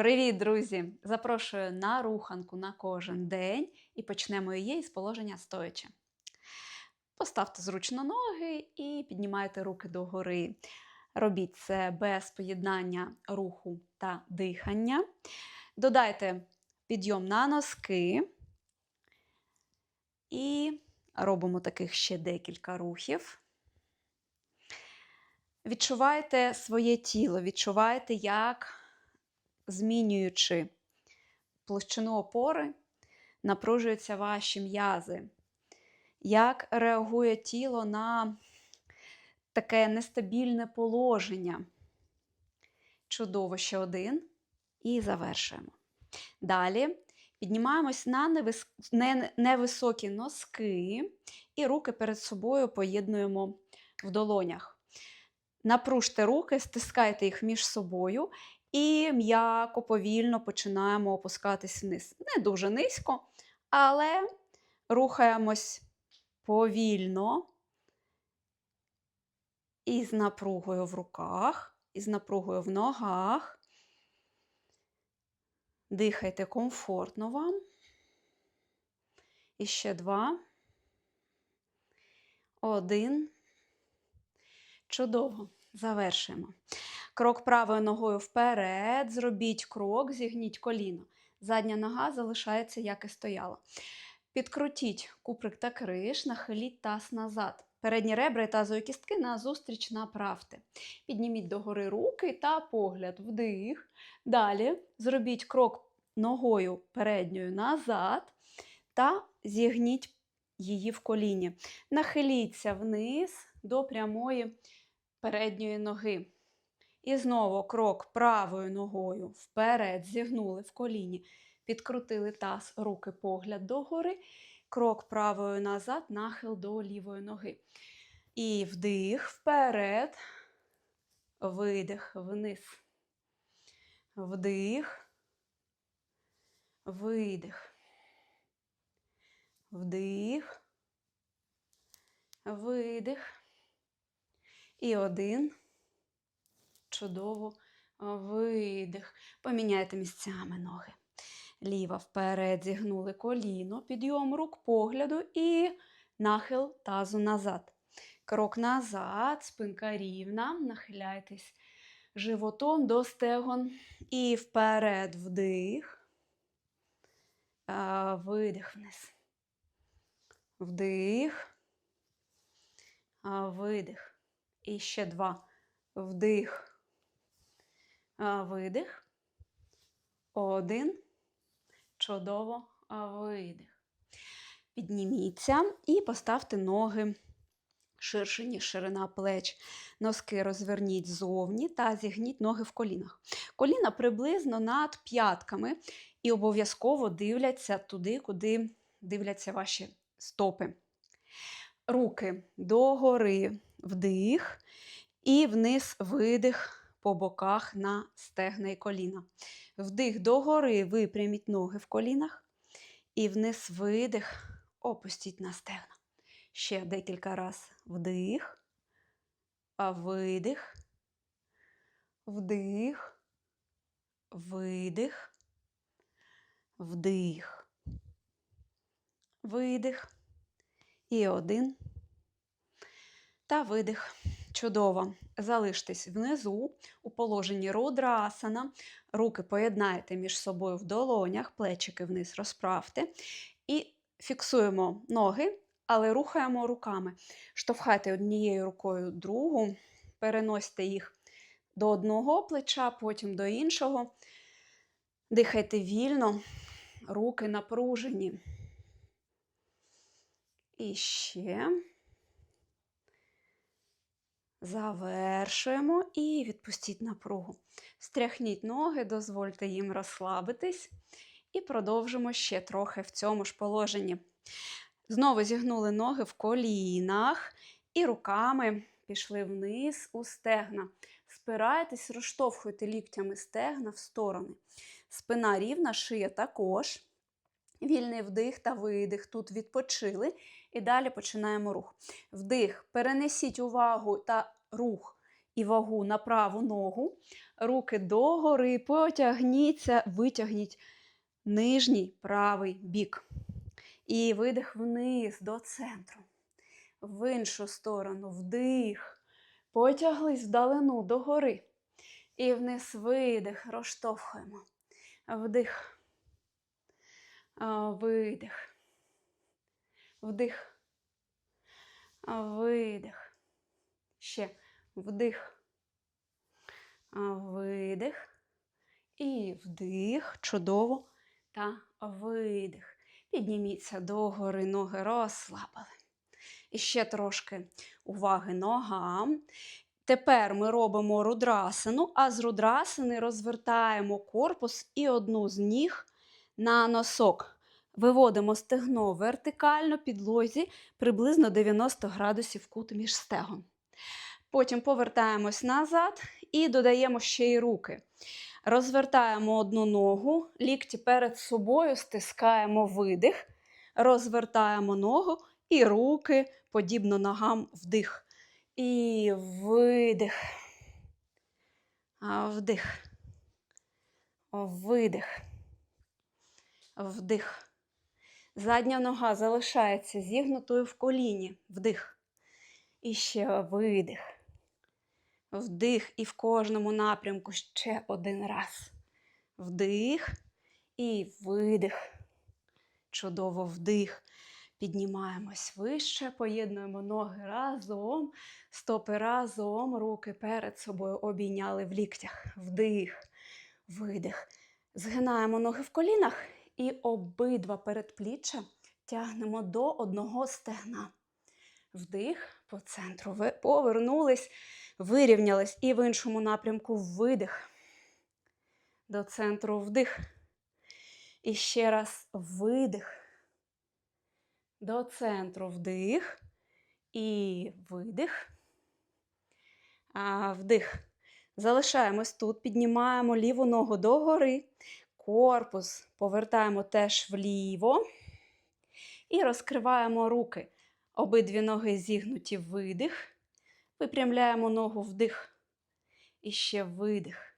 Привіт, друзі! Запрошую на руханку на кожен день і почнемо її із положення стоячи. Поставте зручно ноги і піднімайте руки догори. Робіть це без поєднання руху та дихання. Додайте підйом на носки. І робимо таких ще декілька рухів. Відчувайте своє тіло, відчувайте, як змінюючи площину опори, напружуються ваші м'язи. Як реагує тіло на таке нестабільне положення? Чудово, ще один. І завершуємо. Далі піднімаємось на невис... не... невисокі носки і руки перед собою поєднуємо в долонях. Напружте руки, стискайте їх між собою і м'яко, повільно починаємо опускатись вниз. Не дуже низько, але рухаємось повільно і з напругою в руках, і з напругою в ногах. Дихайте комфортно вам. І ще два. Один. Чудово. Завершуємо. Крок правою ногою вперед. Зробіть крок, зігніть коліно. Задня нога залишається, як і стояла. Підкрутіть куприк та криш, нахиліть таз назад. Передні ребра і тазові кістки назустріч направте. Підніміть догори руки та погляд, вдих. Далі зробіть крок ногою передньою назад та зігніть її в коліні. Нахиліться вниз до прямої передньої ноги. І знову крок правою ногою вперед, зігнули в коліні, підкрутили таз, руки, погляд догори, крок правою назад, нахил до лівої ноги. І вдих вперед, видих вниз. Вдих, видих. Вдих, видих. І один. Чудово видих. Поміняйте місцями ноги. Ліва вперед зігнули коліно, підйом рук погляду і нахил тазу назад. Крок назад, спинка рівна, нахиляйтесь животом до стегон. І вперед вдих, видих вниз. Вдих, видих. І ще два. Вдих, видих. Один. Чудово видих. Підніміться і поставте ноги ширше, ніж ширина плеч. Носки розверніть ззовні та зігніть ноги в колінах. Коліна приблизно над п'ятками і обов'язково дивляться туди, куди дивляться ваші стопи. Руки догори вдих і вниз видих по боках на стегна і коліна. Вдих догори, випряміть ноги в колінах. І вниз видих, опустіть на стегна. Ще декілька разів вдих, а видих, вдих, видих, вдих, видих. І один. Та видих. Чудово. Залиштесь внизу у положенні рудрасана. Руки поєднайте між собою в долонях, плечики вниз розправте. І фіксуємо ноги, але рухаємо руками. Штовхайте однією рукою другу, переносьте їх до одного плеча, потім до іншого. Дихайте вільно, руки напружені. І ще. Завершуємо і відпустіть напругу. Стряхніть ноги, дозвольте їм розслабитись. І продовжимо ще трохи в цьому ж положенні. Знову зігнули ноги в колінах і руками пішли вниз у стегна. Спирайтесь, розштовхуйте ліктями стегна в сторони. Спина рівна, шия також. Вільний вдих та видих. Тут відпочили. І далі починаємо рух. Вдих. Перенесіть увагу та рух і вагу на праву ногу. Руки догори, потягніться, витягніть нижній правий бік. І видих вниз до центру. В іншу сторону вдих. Потяглись вдалину догори. І вниз видих, розштовхуємо. Вдих. Видих. Вдих. Видих. Ще вдих. Видих. І вдих. Чудово. Та видих. Підніміться догори, ноги розслабили. І ще трошки уваги ногам. Тепер ми робимо рудрасину, а з рудрасини розвертаємо корпус і одну з ніг на носок. Виводимо стегно вертикально підлозі приблизно 90 градусів кут між стегом. Потім повертаємось назад і додаємо ще й руки. Розвертаємо одну ногу, лікті перед собою, стискаємо видих, розвертаємо ногу і руки подібно ногам вдих. І видих. Вдих. Видих. Вдих. Задня нога залишається зігнутою в коліні. Вдих. І ще видих. Вдих. І в кожному напрямку ще один раз. Вдих і видих. Чудово вдих. Піднімаємось вище, поєднуємо ноги разом, стопи разом, руки перед собою обійняли в ліктях. Вдих, видих. Згинаємо ноги в колінах і обидва передпліччя тягнемо до одного стегна. Вдих по центру. Ви повернулись, вирівнялись і в іншому напрямку видих. До центру вдих. І ще раз видих до центру вдих і видих. А, Вдих. Залишаємось тут, піднімаємо ліву ногу догори, корпус повертаємо теж вліво і розкриваємо руки. Обидві ноги зігнуті видих. Випрямляємо ногу вдих. І ще видих.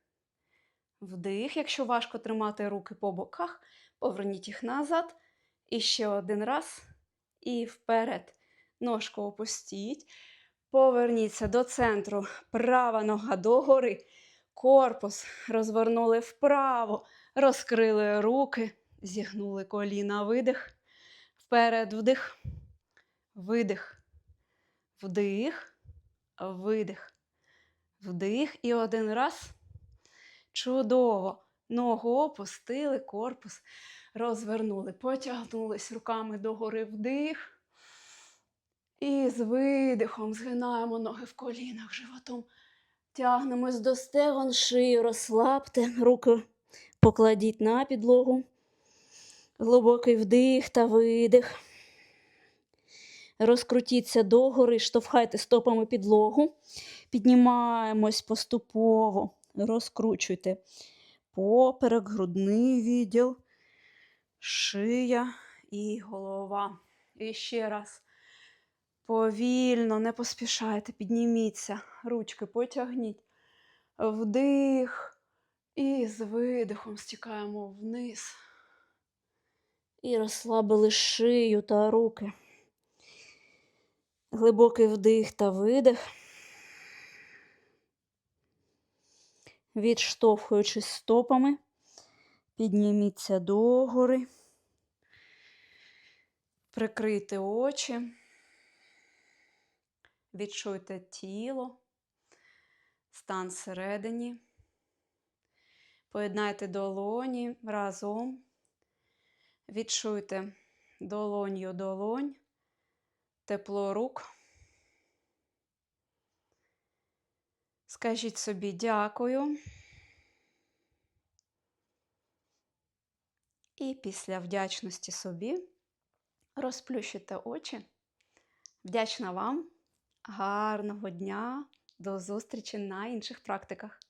Вдих. Якщо важко тримати руки по боках, поверніть їх назад. І ще один раз і вперед. Ножку опустіть. Поверніться до центру. Права нога догори. Корпус розвернули вправо, розкрили руки, зігнули коліна, видих. Вперед, вдих, видих, вдих, видих, вдих. І один раз. Чудово. Ногу опустили, корпус розвернули, потягнулись руками догори вдих. І з видихом згинаємо ноги в колінах животом. Тягнемось до стегон, шию, розслабте, руки покладіть на підлогу. Глибокий вдих та видих. Розкрутіться догори, штовхайте стопами підлогу. Піднімаємось поступово, розкручуйте поперек, грудний відділ шия і голова. І ще раз. Повільно, не поспішайте, підніміться, ручки потягніть. Вдих. І з видихом стікаємо вниз. І розслабили шию та руки. Глибокий вдих та видих. Відштовхуючись стопами. Підніміться догори, прикрийте очі, відчуйте тіло, стан всередині, поєднайте долоні разом, відчуйте долонью долонь, тепло рук. Скажіть собі дякую. І після вдячності собі розплющите очі. Вдячна вам, гарного дня, до зустрічі на інших практиках.